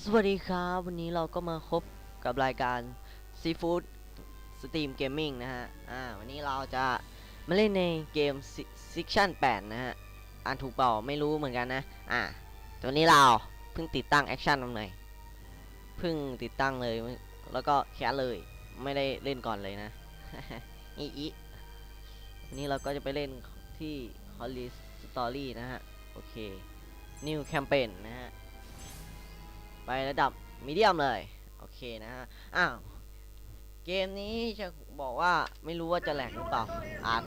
สวัสดีครับ วันนี้เราก็มาพบกับรายการ Seafood Stream Gaming นะฮะ อ่า วันนี้เราจะมาเล่นในเกม Section 8นะฮะ อ่านถูกเปล่าไม่รู้เหมือนกันนะ อ่า ตัวนี้เราเพิ่งติดตั้งแอคชั่นตรงไหนเพิ่งติดตั้งเลย แล้วก็แค่เลย ไม่ได้เล่นก่อนเลยนะ อีอีวันนี้เราก็จะไปเล่นที่ Holly Story นะฮะ โอเค New Campaign นะฮะ ไประดับมีเดียมเลย โอเคนะฮะ อ้าว เกมนี้จะบอกว่าไม่รู้ว่าจะแหลกหรือเปล่า อาจ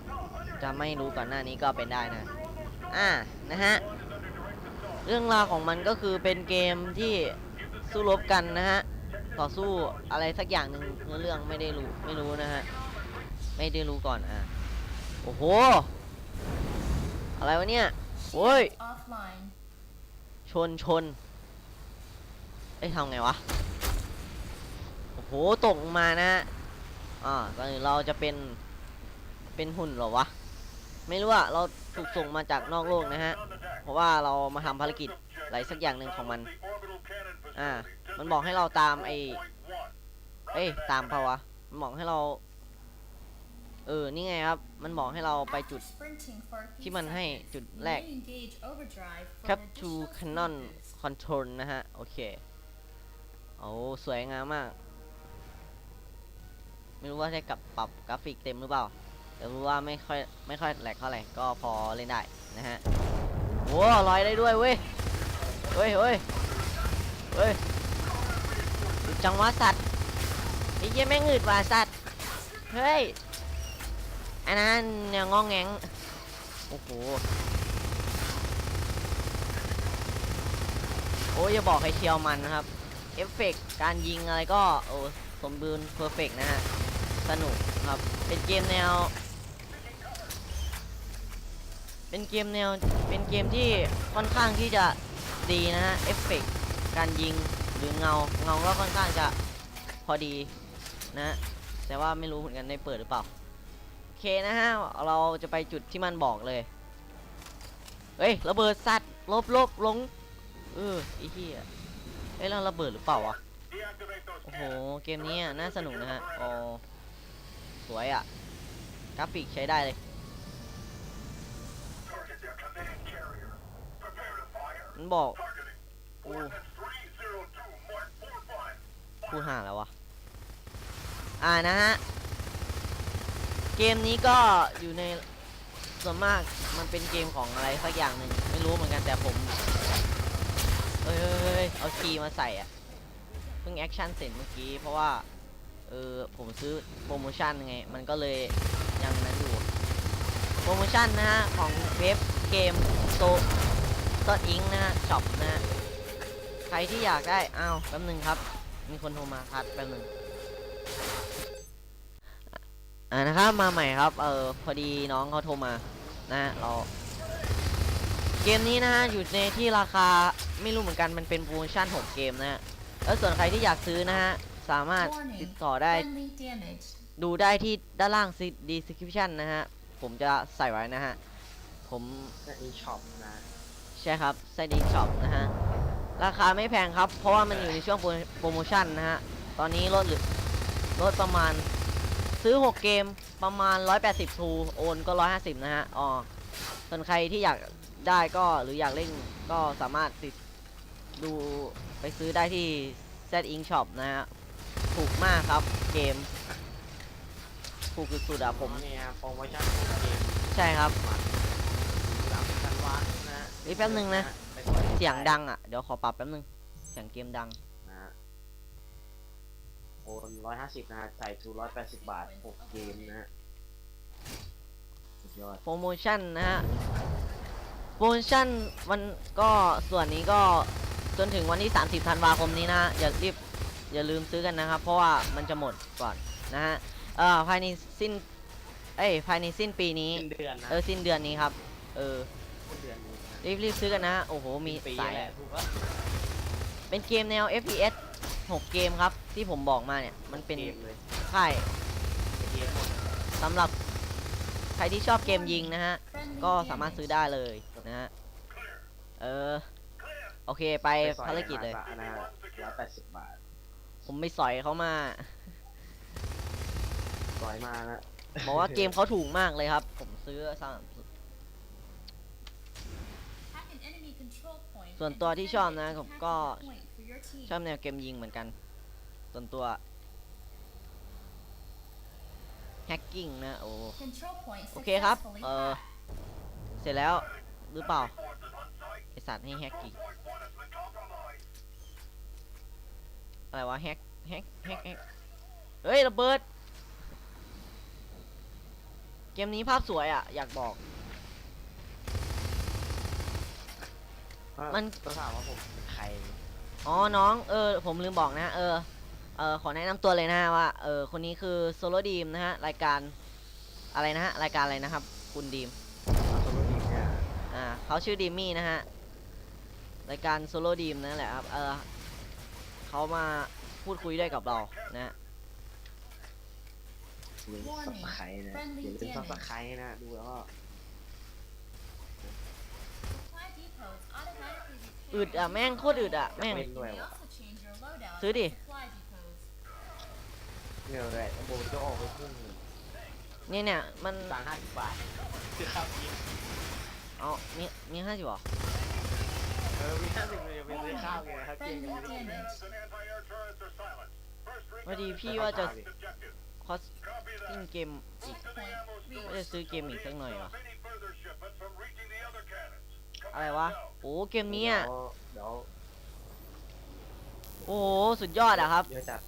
จะไม่รู้ก่อนหน้านี้ก็เป็นได้นะ อ่า นะฮะ เรื่องราวของมันก็คือเป็นเกมที่สู้รบกันนะฮะ ต่อสู้อะไรสักอย่างหนึ่งเนื้อเรื่องไม่ได้รู้ไม่รู้นะฮะ ไม่ได้รู้ก่อนอะ โอ้โห อะไรวะเนี่ยโอ้ย offline. ชนชน เอ้ยทำไงวะ โอ้โห ตกลงมานะอ่าตอนนี้เราจะเป็น เป็นหุ่นหรอวะ ไม่รู้อะเราถูกส่งมาจากนอกโลกนะฮะ เพราะว่าเรามาทำภารกิจอะไรสักอย่างหนึ่งของมัน อ่า มันบอกให้เราตามไอเอ้ย ตามเปล่าวะ มันบอกให้เรา เออ นี่ไงครับ มันบอกให้เราไปจุดที่มันให้จุดแรก may engage overdrive for Cap an to additional Cannon. Control นะฮะ โอเค อ้สวยงามมาก ไม่รู้ว่าได้กับปรับกราฟิกเต็มหรือเปล่า แต่รู้ว่าไม่ค่อยไม่ค่อยแหลกเท่าไหร่ก็พอเล่นได้นะฮะโว้ลอยได้ด้วยเว้ย เฮ้ยเฮ้ยเฮ้ยจังวะสัตว์ไอ้เหี้ยแม่งหงืดว่ะสัตว์ เฮ้ย อันนั้นแนวงองแงงโอ้โห โอ้ยอย่าบอกให้เชียวมันนะครับ เอฟเฟกต์การยิงอะไรก็โอ้สมบูรณ์เพอร์เฟกนะฮะ สนุกครับ เป็นเกมแนว เป็นเกมแนว เป็นเกมที่ค่อนข้างที่จะดีนะฮะ เอฟเฟกต์การยิงหรือเงา เงาก็ค่อนข้างจะพอดีนะ แต่ว่าไม่รู้เหมือนกันได้เปิดหรือเปล่า โอเคนะฮะ เราจะไปจุดที่มันบอกเลย เฮ้ย ระเบิดสัตว์ ลบลบลง เออไอ้เหี้ย เอ้ยเราระเบิดหรือเปล่าวะ โอ้โห เกมนี้น่าสนุกนะฮะอ๋อสวยอะ กราฟิกใช้ได้เลย มันบอกโอ้พูห่าแล้ววะ อ่านะฮะ เกมนี้ก็อยู่ในส่วนมากมันเป็นเกมของอะไรสักอย่างหนึ่งไม่รู้เหมือนกันแต่ผม เฮ้ยเฮ้ยเฮ้ยเอาคีย์มาใส่อะเพิ่งแอคชั่นเสร็จเมื่อกี้เพราะว่า เออผมซื้อโปรโมชั่นไง มันก็เลยยังนั้นอยู่ โปรโมชั่นนะฮะ ของเว็บเกมโตตออิงนะฮะช็อปนะฮะ ใครที่อยากได้อ้าวแป๊บหนึงครับ มีคนโทรมาคัดแป๊บหนึงอ่านะครับมาใหม่ครับ เออพอดีน้องเขาโทรมานะเรา เกมนี้นะฮะอยู่ในที่ราคาไม่รู้เหมือนกันมันเป็นโปรโมชั่น6เกมนะฮะแล้วส่วนใครที่อยากซื้อนะฮะสามารถติดต่อได้ Friendly damage. ดูได้ที่ด้านล่าง description นะฮะผมจะใส่ไว้นะฮะผมและอีช็อปนะใช่ครับไซดีช็อปนะฮะราคาไม่แพงครับ เพราะว่ามันอยู่ในช่วงโปรโปรโมชั่นนะฮะตอนนี้ลดเหรือลดประมาณซื้อ 6 เกมประมาณ 180ทูโอนก็ 150 นะฮะอ๋อส่วนใครที่อยาก ได้ก็หรืออยากเล่นก็สามารถติดดูไปซื้อได้ที่ Z Ink Shop นะฮะถูกมากครับเกม ถูกสุดๆอะผผมมเนี่ยโปรโมชั่นของเกมใช่ครับ สามพันวันนะเฮ้ยแป๊บนึงนะ ไปกดเสียงดังอะเดี๋ยวขอปรับแป๊บนึง เสียงเกมดัง นะฮะโอนร้อยห้าสิบนะฮะใส่ทูร้อยแปดสิบบาทหกเกมนะฮะสุดยอด โปรโมชั่นนะฮะ โปรโมชั่นวันก็ส่วนนี้ก็จนถึงวันที่ 30ธันวาคมนี้นะฮะอย่ารีบอย่าลืมซื้อกันนะครับ เพราะว่ามันจะหมดก่อนนะฮะเอ่อภายในสิ้นเอ้ยภายในสิ้นปีนี้ สิ้นเดือนนะเออสิ้นเดือนนี้ครับ เออสิ้นเดือนนี้นะรีบรีบซื้อกันนะฮะโอ้โหมีปีสายแหละถูกปะเป็นเกมแนว FPS 6 เกมครับที่ผมบอกมาเนี่ยมันเป็นเกมเลยค่ายเกมหมดสำหรับ ใครที่ชอบเกมยิงนะฮะ Friendly ก็สามารถ damage. ซื้อได้เลยนะฮะ เออ โอเคไปไปซอยภารกิจเลยหสะนะฮะร้อยแปดสิบบาทผมไม่สอยเขามาร้อยมานะบอกว่าเกมเขาถูกมากเลยครับ ผมซื้อสาม Hack an enemy control point ส่วน and ตัวที่ชอบ defend นะ it ผ to ม capture ก็ the point for your team. ชอบแนวเกมยิงเหมือนกัน ส่วนตัว แฮกกิ้งนะโอ้ Control point โอเคครับ successfully เออ hacked. เสร็จแล้วหรือเปล่าไอสัตว์ให้แฮกกิ้งอะไรวะแฮกแฮกแฮกแฮกเฮ้ยระเบิด เกมนี้ภาพสวยอะ อยากบอก มัน ต้องถามว่าผมเป็นใคร อ๋อน้อง เออ ผมลืมบอกนะ เออ เออขอแนะนำตัวเลยนะฮะว่าเออคนนี้คือโซโลดีมนะฮะรายการอะไรนะฮะรายการอะไรนะครับ คุณดีมโซโลดีเนี่ยอ่าเขาชื่อดีมมี่นะฮะรายการโซโลดีมนั่นแหละครับเออเขามาพูดคุยด้วยกับเรานะฮะอย่าลืมซับสไครต์นะ Friendly อย่าลืมซับส damage ไครต์นะดูแล้วก็ Supply depots automatically repair อึดอะ and แม่งโคตรอึดอะแม่งเล่นด้วย You may ว่ะ also change your loadout ซื้อดิ at supply depots. เนี่ยเลยโบนจะออกไปพุ่งหนึ่งเนี่ยเนี่ยมันตังห้าสิบบาทคือข้าวกินเอามีมีห้าสิบหรอเออมีห้าสิบเลยไปซื้อข้าวไงครับกิน Friendly damage. พอดีพี่ว่าจะคอสติ้งเกมอีก Checkpoint ว่าจะ reached. ซื้อเกมอีกสักหน่อยวะอะไรวะโอ้เกมนี้อะเดี๋ยวโอ้โหสุดยอดอะครับเดี๋ยวจัด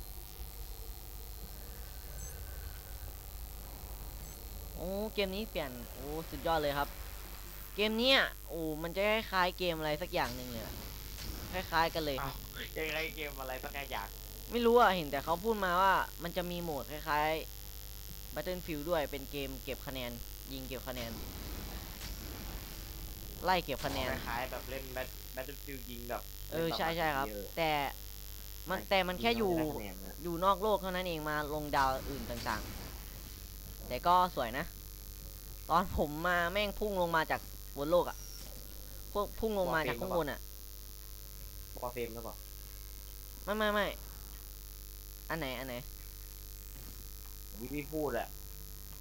โอ้เกมนี้เปลี่ยนโอ้สุดยอดเลยครับ เกมเนี้ยโอ้มันจะคล้ายๆเกมอะไรสักอย่างหนึ่งเลยอะคล้าย ๆ กันเลยอ้าวยังไงเกมอะไรสักอย่างไม่รู้อะเห็นแต่เขาพูดมาว่ามันจะมีโหมดคล้ายๆ Battlefield ด้วยเป็นเกมเก็บคะแนน ยิงเก็บคะแนน ไล่เก็บคะแนนคล้ายๆแบบเล่นแบทแบทเทิลฟิลยิงแบบเออใช่ใช่ครับเยอะแต่มันแต่มันแค่อยู่งแล้วได้คะแนนนะอยู่นอกโลกเท่านั้นเองมาลงดาวอื่นต่างๆ แต่ก็สวยนะ ตอนผมมาแม่งพุ่งลงมาจากบนโลกอะพวกพุ่งลงมาจากข้างบนอะบอลเฟรมหรือเปล่าไม่ไม่ไม่อันไหนอันไหนที่พี่พูดอะ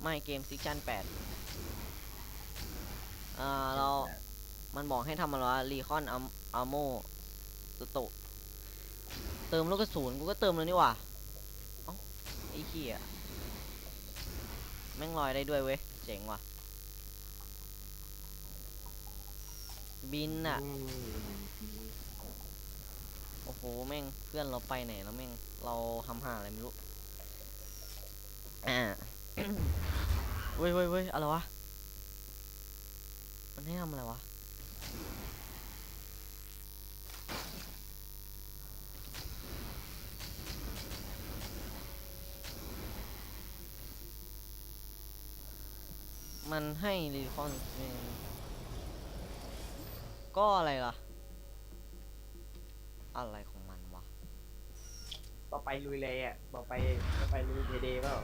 ไม่เกมซิกชันแปดอ่าเรา มันบอกให้ทำอะไรวะรีคอนอัมอาโมสโตะเติมลูกกระสุนกูก็เติมแล้วนี่หว่าเอ้าไอ้เหี้ย แม่งลอยได้ด้วยเว้ย เจ๋งว่ะ บินอะโอ้โห แม่งเพื่อนเราไปไหนแล้วแม่ง เราทำหาอะไรไม่รู้ อ่าเว้ยเว้ยเว้ยอะไรวะ มันให้ทำอะไรวะ มันให้รีคอนก็อะไรล่ะ อะไรของมันวะ ต่อไปลุยเลยอะต่อไปต่อไปลุยเพเดย์เปล่า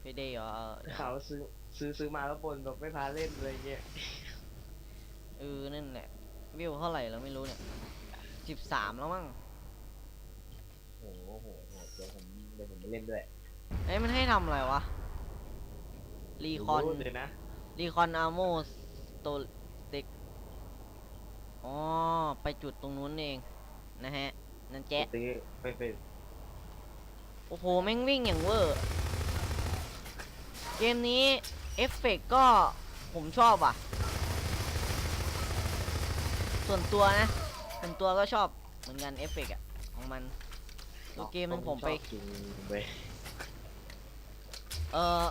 เพเดย์เหรอเออเขาซื้อซื้อซื้อมาแล้วบนแบบไม่พาเล่นอะไรเงี้ยเออนั่นแหละ วิวเท่าไหร่แล้วไม่รู้เนี่ยสิบสามแล้วมั้งโอ้โหโหโหเดี๋ยวผมเดี๋ยวผมไปเล่นด้วยเอ้ยมันให้ทำอะไรวะ รีคอนรู้เลยนะรีคอนอาโมสโตเด็กอ๋อ ไปจุดตรงนู้นเอง นะฮะ นั่นแจ๊ะซื้อไปไปโอ้โห แม่งวิ่งอย่างเวอร์ เกมนี้เอฟเฟกต์ก็ผมชอบอะ ส่วนตัวนะ ส่วนตัวก็ชอบเหมือนกันเอฟเฟกต์อะ ของมันตัวเกมนึงผมไปชอบกินไปเออ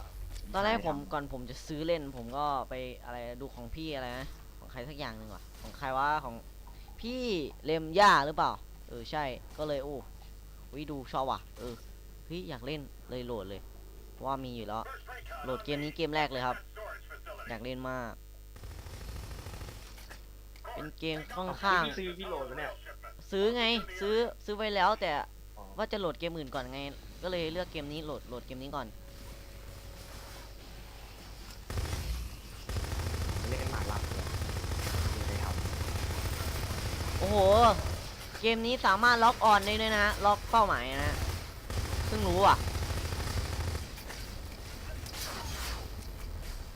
ตอนแรกใช่ผมครับก่อนผมจะซื้อเล่น ผมก็ไปอะไรดูของพี่อะไรนะของใครสักอย่างหนึ่งว่ะของใครวะของพี่เลมย่าหรือเปล่า เออใช่ก็เลยโอ้วิดูชอบว่ะ เออเฮ้ยอยากเล่นเลยโหลดเลยเพราะว่ามีอยู่แล้วโหลดเกมนี้เกมแรกเลยครับ อยากเล่นมาก เป็นเกมค่อนข้างพี่ซื้อพี่โหลดมาเนี่ยซื้อไงซื้อซื้อไว้แล้วแต่อ๋อว่าจะโหลดเกมอื่นก่อนไง ก็เลยเลือกเกมนี้โหลดโหลดเกมนี้ก่อน เล่นหมากรับเลยไม่ได้ท โอ้โห เกมนี้สามารถล็อกออนได้ด้วยนะล็อกเป้าหมายนะเพิ่งรู้อะ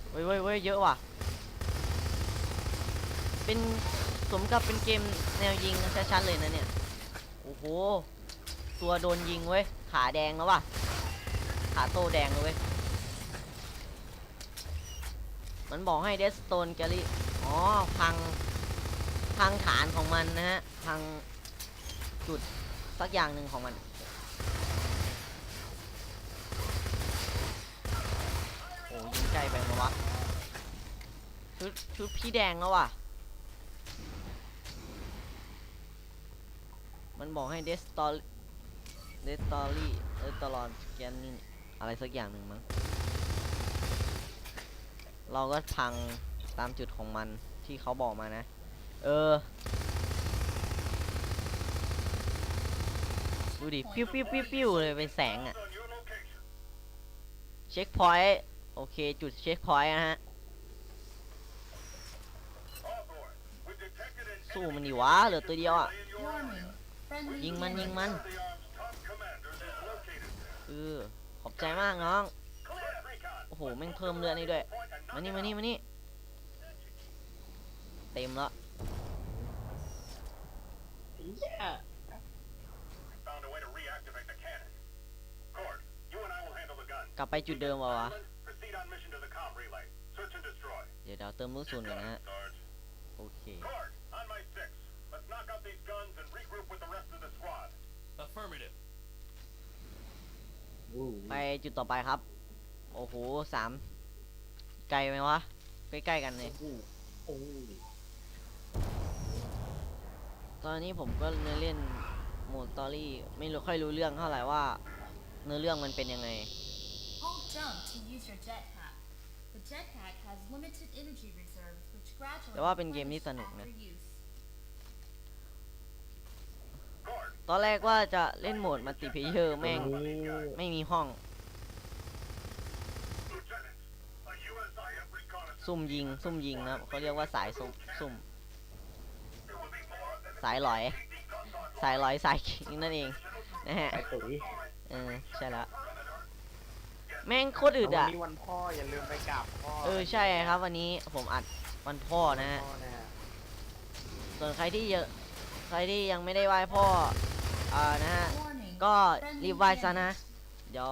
เว้ยเว้ยเว้ยเยอะว่ะ เป็นสมกับเป็นเกมแนวยิงชัดๆเลยนะเนี่ย โอ้โห ตัวโดนยิงเว้ย ขาแดงแล้วว่ะ ขาโตแดงเลยเว้ย มันบอกให้เดสโตนแกลี่อ๋อ พัง พังฐานของมันนะฮะพังจุดสักอย่างหนึ่งของมันโอ้ยิงใกล้ไปมาวะชุดชุดพี่แดงแล้วว่ะ มันบอกให้เดสตอรเดสตอรี่เออตลอดแกนนี่อะไรสักอย่างหนึ่งมั้งเราก็พังตามจุดของมันที่เขาบอกมานะ เออ ดูดิ ปิ้วปิ้วปิ้วปิ้วเลยเป็นแสงอะเช็คพอยต์ โอเค จุดเช็คพอยต์นะฮะ สู้มันดิวะ เหลือตัวเดียวอะ Warning. Friendly ยิงมันยิง damage. มัน เออ ขอบใจมากน้อง โอ้โห แม่งเพิ่มเลือดนี่ด้วย มานี่มานี่มานี่ เต็มแล้ว ไอ้เหี้ย Found a way to reactivate the cannon. Cord, you and I will handle the gun. กลับไปจุดเดิมวะวะ Island, proceed on mission to the comm relay. Search and destroy. เดี๋ยวเดี๋ยวเติมลูกศูนย์ก่อนนะฮะ Sarge. โอเค Cord, on my six. Let's knock out these guns and regroup with the rest of the squad. Affirmative. อู้ไปจุดต่อไปครับ โอ้โหสามไกลไหมวะ ใกล้ๆกันเลยอู้โอ้ ตอนนี้ผมก็เนื้อเล่นโหมดสตอรี่ไม่รู้ค่อยรู้เรื่องเท่าไหร่ว่า เนื้อเรื่องมันเป็นยังไง Hold jump to use your jetpack. The jetpack has limited energy reserves, which gradually แต่ว่าเป็นเกมที่ replenish สนุกนะ after use. Cord, ตอนแรกว่าจะเล่นโหมดมัลติเพเยอร์แม่งโอ้ไม่มีห้อง Lieutenant, a USIF reconnaissance. ซุ่มยิง ซุ่มยิงนะครับเขาเรียกว่าสายซุ่มซุ่ม There will be more than สายหลอย สายหลอยสายขิงนั่นเองนะฮะไอ้ตุ๋ยเออใช่แล้วแม่งโคตรอึดวัอะนนี้วันพ่ออย่าลืมไปกราบพ่อเออใช่ครับ วันนี้ผมอัดวันพ่อนะฮะ พ่อนะฮะส่วนใครที่เยอะใครที่ยังไม่ได้ไหว้พ่ออ่านะฮะ Warning. ก็ Friendly รีบไหว้ซะนะ damage. เดี๋ยว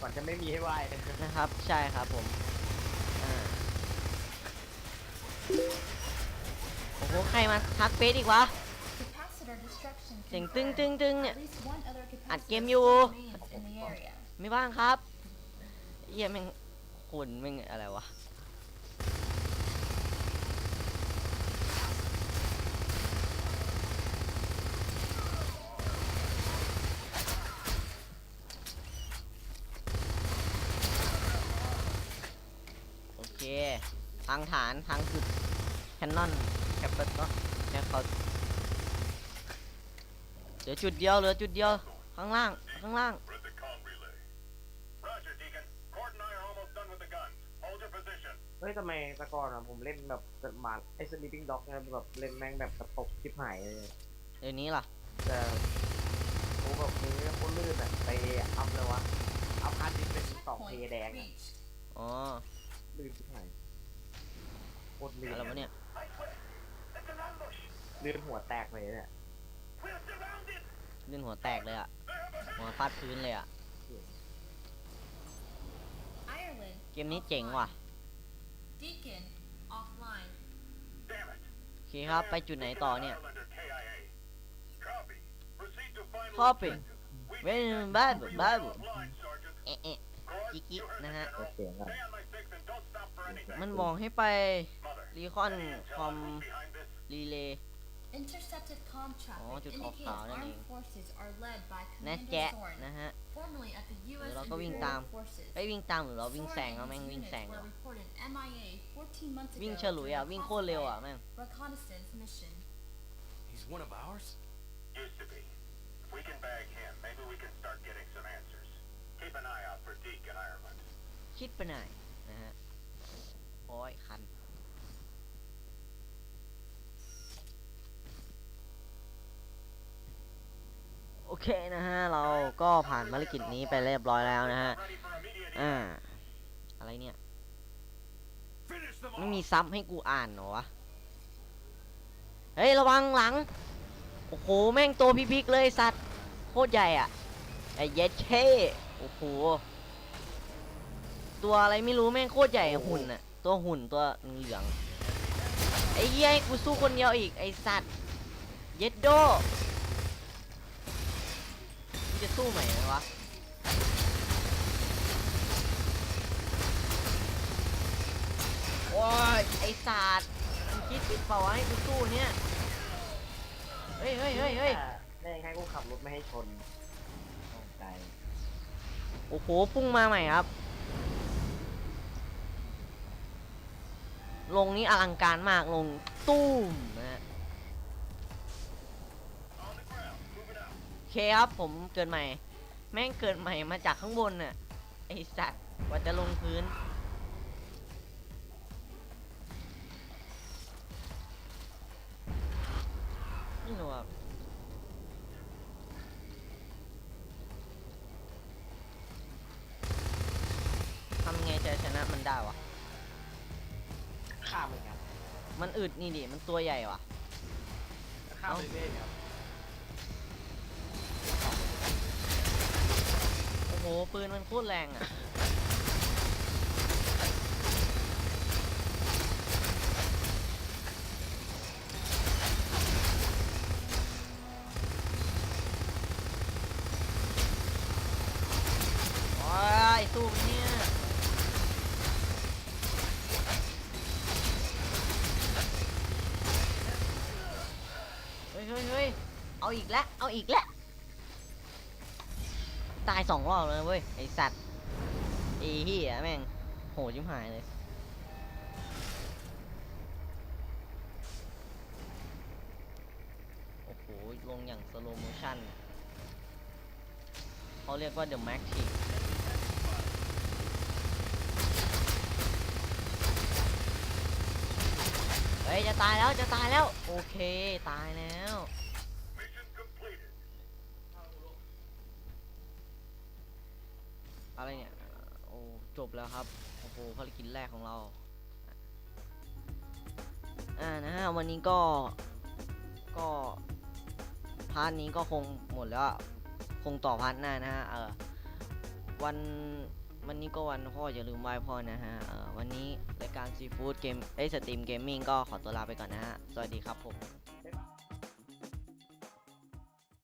ก่อนจะไม่มีให้ไหว้นะนะครับ ใช่ครับผม ใครมาทักเฟซอีกวะ เสียงตึ้งตึ้งตึ้งเนี่ย อัดเกมอยู่ ไม่ว่างครับเยี่ยแม่งคนแม่งอะไรวะ โอเค ทางฐาน ทางจุดแคนนอน แคปเปิลก็แค่เขาเหลือจุดเดียวเหลือจุดเดียว ข้างล่าง ข้างล่าง We're at the comm relay. Roger, Deacon. Cord and I are almost done with the guns. Hold your position. เฮ้ยทำไมแต่ก่อนอะผมเล่นแบบหมาไอ้สลิปปิ้งด็อกเนี่ยแบบเล่นแม่งแบบกระตกชิบหายเลย เดี๋ยวนี้ล่ะ แต่โอ้แบบมือโคตรลื่นอะไปอัพเลยวะอัพฮาร์ดดิสก์เป็นสองเพ Checkpoint แดงอะ reached. อ๋อลื่นชิบหายโคตรลื่นอะไรวะเนี่ย I swear, it's an ambush. ลื่นหัวแตกเลยเนี่ย We're surrounded. ลื่นหัวแตกเลยอะ They have a หัวฟาดพื้นเลยอะ Ireland. เกมนี้เจ๋งว่ะ Deacon offline. Damn it. โอเคครับ ไปจุดไหนต่อเนี่ย Ireland or KIA. Copy. Proceed to final Copy. objective. We เว้ย need บ้า to บ้า reroute offline, Sergeant. เอ๊ะเอ๊ะ Cord, Kiki, you heard nah. the general. เสียงอะ Stay on my six and don't stop for anything. มันบอกให้ไป Mother, รีคอน any คอ intel ม on who's behind this? รีเลย์ Intercepted comm traffic Oh, just indicates off-power นั่นเอง armed forces are led by แนะ Commander แจ๊ะ Soren, นะฮะ formerly at the เดี๋ U.S. ยวเราก็วิ่ง Imperial ตาม Forces. ไปวิ่งตามหรือเราวิ่ง Soren แซง and เอาแม่ง his วิ่ง units แซงเหร were อ reported MIA 14 months วิ่ง ago ฉลุย during อะ a วิ่งโคตรเร็วอะ classified แม่ง reconnaissance mission. He's one of ours? Used to be. If we can bag him, maybe we can start getting some answers. Keep an eye out for Deke in Ireland. คิดไปไหนนะฮะโอ้ยคัน เคนะฮะ เราก็ผ่านภารกิจนี้ไปเรียบร้อยแล้วนะฮะ Ready for immediate อ่า อะไรเนี่ย Finish them ไม่ all. มีซับให้กูอ่านเหรอวะ เฮ้ย ระวังหลัง โอ้โห แม่งตัวพิพิกเลยไอ้สัตว์ โคตรใหญ่อะไอ้เย็ดเช่โอ้โห ตัวอะไรไม่รู้แม่งโคตรใหญ่อะหุ่นอะตัวหุ่นตัวเหลืองๆไอ้เหี้ยให้กูสู้คนเดียวอีกไอ้สัตว์ เย็ดโด มึงจะสู้ไหมวะโอ้ยไอ้สัตว์มึงคิดผิดเปล่าวะให้กูสู้เนี่ยเฮ้ยเฮ้ยเฮ้ยเฮ้ยแม่งให้กูขับรถไม่ให้ชนตกใจโอ้โหพุ่งมาใหม่ครับ ลงนี้อลังการมากลงตุ้ม เคครับผมเกิดใหม่ แม่งเกิดใหม่มาจากข้างบนน่ะไอสัตว์กว่าจะลงพื้น นี่หนูแบบทำไงจะชนะมันได้วะ ข้ามไปครับมันอึดนี่ดิ มันตัวใหญ่วะ ข้ามไปเรื่อยๆครับ โอ้โหปืนมันโคตรแรงอะโอ้ยสู้มันเนี่ยเฮ้ยเฮ้ยเฮ้ยเอาอีกแล้วเอาอีกแล้ว ตายสองรอบเลยเว้ยไอสัตว์ไอเหี้ยแม่งโหชิบหายเลยโอ้โหลงอย่างสโลโมชั่นเขาเรียกว่า The Max Kick เฮ้ยจะตายแล้วจะตายแล้ว โอเค ตายแล้ว Mission completed. อะไรเนี่ย โอ้จบแล้วครับ โอ้โหภารกิจแรกของเรา อ่านะฮะวันนี้ก็ ก็พาร์ทนี้ก็คงหมดแล้ว คงต่อพาร์ทหน้านะฮะ เออวันวันนี้ก็วันพ่ออย่าลืมไหว้พ่อนะฮะ เออวันนี้รายการซีฟู้ดเกม เอ้ยสตรีมเกมมิ่งก็ขอตัวลาไปก่อนนะฮะ สวัสดีครับผม